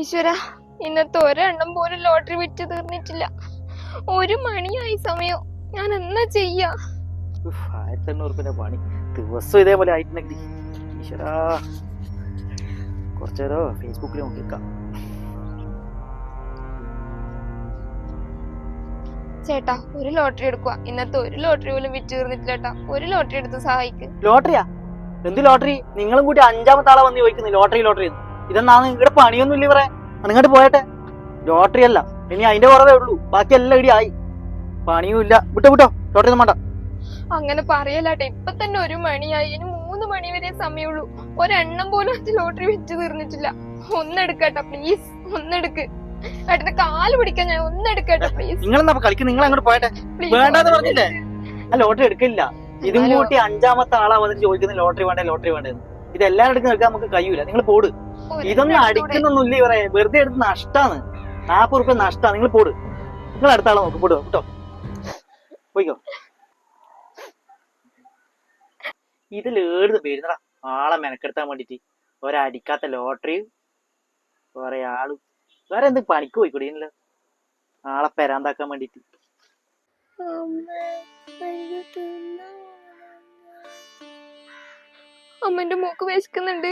ഈശ്വര ഇന്നത്തെ ഒരെണ്ണം പോലും ലോട്ടറി വിറ്റ് തീർന്നിട്ടില്ല. ഒരു മണിയായി സമയം. ഞാൻ എന്നാ ചെയ്യാ? ആയിരത്തി എണ്ണൂറ് പണി. ദിവസം ഇതേപോലെ ആയിട്ടുണ്ടെങ്കിൽ ഈശ്വരാ. കുറച്ചേരോ ഫേസ്ബുക്കിൽ നോക്കിക്കാം ചേട്ടാ ഒരു ലോട്ടറി എടുക്കുക ഇന്നത്തെ ഒരു ലോട്ടറി പോലും വിറ്റ് തീർന്നിട്ടില്ല ചേട്ടാ. ഒരു ലോട്ടറി എടുത്ത് സഹായിക്ക്. ലോട്ടറിയാ? എന്ത് ലോട്ടറി? നിങ്ങളും കൂടി അഞ്ചാമത്തെ ആളെ വന്ന് ചോദിക്കുന്നു ലോട്ടറി ലോട്ടറി ഇതെന്നാ നിങ്ങളുടെ പണിയൊന്നും ഇല്ല പറയാ നിങ്ങോട്ട് പോയട്ടെ. ലോട്ടറി അല്ല. ഇനി അതിന്റെ കുറവേ ഉള്ളൂ. ബാക്കി എല്ലാം ഇടി ആയി. പണിയും ഇല്ല. വിട്ടോ വിട്ടോ. ലോട്ടറി ഒന്നും വേണ്ട. അങ്ങനെ പറയലാട്ടെ. ഇപ്പൊ തന്നെ ഒരു മണിയായി. ഇനി മൂന്ന് മണി വരെ സമയമുള്ളൂ. ഒരെണ്ണം പോലും ലോട്ടറി വെച്ച് തീർന്നിട്ടില്ല. ഒന്നെടുക്കട്ടെ പ്ലീസ് ഒന്നെടുക്ക്. ഏട്ടന്റെ കാൽ പിടിക്കാൻ ഞാൻ ഒന്നെടുക്കട്ടെ പ്ലീസ് നിങ്ങളെന്നാ കളിക്കും? നിങ്ങൾ അങ്ങോട്ട് പോയട്ടെ. വേണ്ടാന്ന് പറഞ്ഞില്ലേ? ആ ലോട്ടറി എടുക്കില്ല. ഇതും? കൂട്ടി അഞ്ചാമത്തെ ആളാ വന്നിട്ട് ചോദിക്കുന്ന ലോട്ടറി വേണ്ടേ ലോട്ടറി വേണ്ടേന്ന്. ഇതെല്ലാം എടുക്കുന്ന എടുക്കാൻ നമുക്ക് കഴിയൂല. നിങ്ങൾ പോട്. ഇതൊന്നും അടിക്കുന്നൊന്നുമില്ല ഇവരെ. വെറുതെ എടുത്ത് നഷ്ടാണ്. നാപ്പത് റുപ്യ നഷ്ടാ. നിങ്ങൾ പോട്. നിങ്ങൾ അടുത്ത ആളെ നോക്ക്. പോടോ. കേട്ടോ. പോയിക്കോ. ഇതിൽ ഏടുന്ന് പേരുന്നടാ. ആളെ മെനക്കെടുത്താൻ വേണ്ടിട്ട് ഒരടിക്കാത്ത ലോട്ടറി വേറെ ആൾ. വേറെ എന്ത് പണിക്ക് പോയിക്കൂടി ഇതിനല്ലോ ആളെ പെരാന്താക്കാൻ വേണ്ടിട്ട് അമ്മന്റെ മൂക്ക് വിശക്കുന്നുണ്ട്.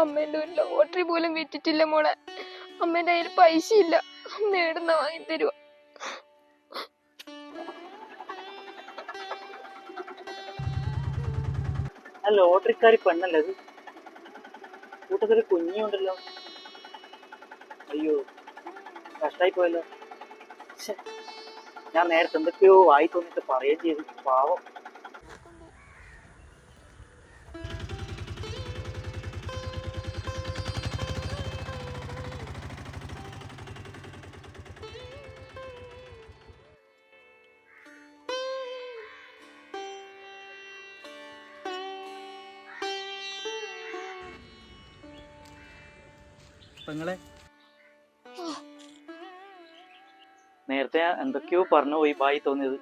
അമ്മേന്റെ ഒരു ലോട്ടറി പോലും വിറ്റിട്ടില്ല മോളെ. അമ്മേന്റെ കയ്യിൽ പൈസ ഇല്ല എവിടുന്ന വാങ്ങി തരുവ? ലോട്ടറിക്കാരി പെണ്ണല്ലേ അത്? കൂട്ടത്തിൽ കുഞ്ഞുണ്ടല്ലോ അയ്യോ കഷ്ടായി പോയല്ലോ. ഞാൻ നേരത്തെ എന്തൊക്കെയോ വായി തോന്നിട്ട് പറയുകയും ചെയ്തു. പാവം. പെങ്ങളെ. നേരത്തെ എന്തൊക്കെയോ പറഞ്ഞു പോയി ബായി തോന്നിയത്.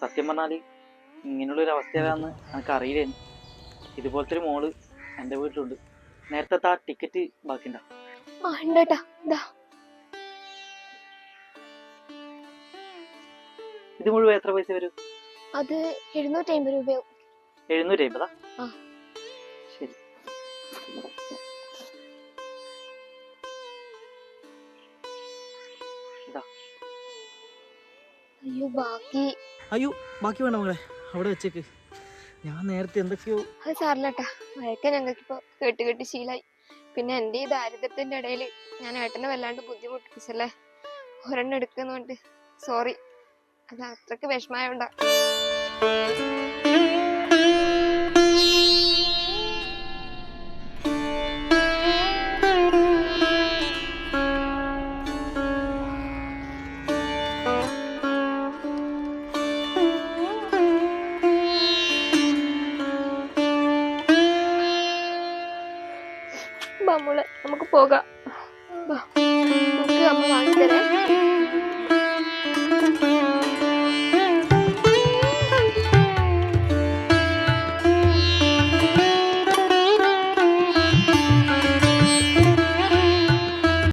സത്യം പറഞ്ഞാൽ ഇങ്ങനെയുള്ളൊരു അവസ്ഥയിലാന്ന് എനിക്ക് അറിയില്ലായിരുന്നു ഇതുപോലത്തെ ഒരു മോൾ എന്റെ വീട്ടിലുണ്ട്. നേരത്തെ ആ ടിക്കറ്റ് ബാക്കിണ്ടാ. ഇത് മുഴുവൻ എത്ര പൈസ വരും? അത് എഴുന്നൂറ്റി അമ്പത് രൂപയാവും. എഴുന്നൂറ്റി അമ്പതാ അയ്യോ ബാക്കി. അയ്യോ ബാക്കി വേണ്ട മകളെ. അവിടെ വെച്ചേക്ക്. ഞാൻ നേരത്തെ എന്തൊക്കെയോ അത് സാറിലട്ടാ. അതൊക്കെ ഞങ്ങൾക്ക് ഇപ്പൊ കേട്ട് കേട്ട് ശീലായി. പിന്നെ എന്റെ ഈ ദാരിദ്ര്യത്തിന്റെ ഇടയിൽ ഞാൻ ഏട്ടനെ വല്ലാണ്ട് ബുദ്ധിമുട്ടിച്ചല്ലേ ഒരെണ്ണം എടുക്കുന്നോണ്ട്. സോറി. അത് അത്രയ്ക്ക് വിഷമായോണ്ടാ മോളെ നമുക്ക് പോകാം. നമുക്ക് അമ്മ വാങ്ങിത്തരാം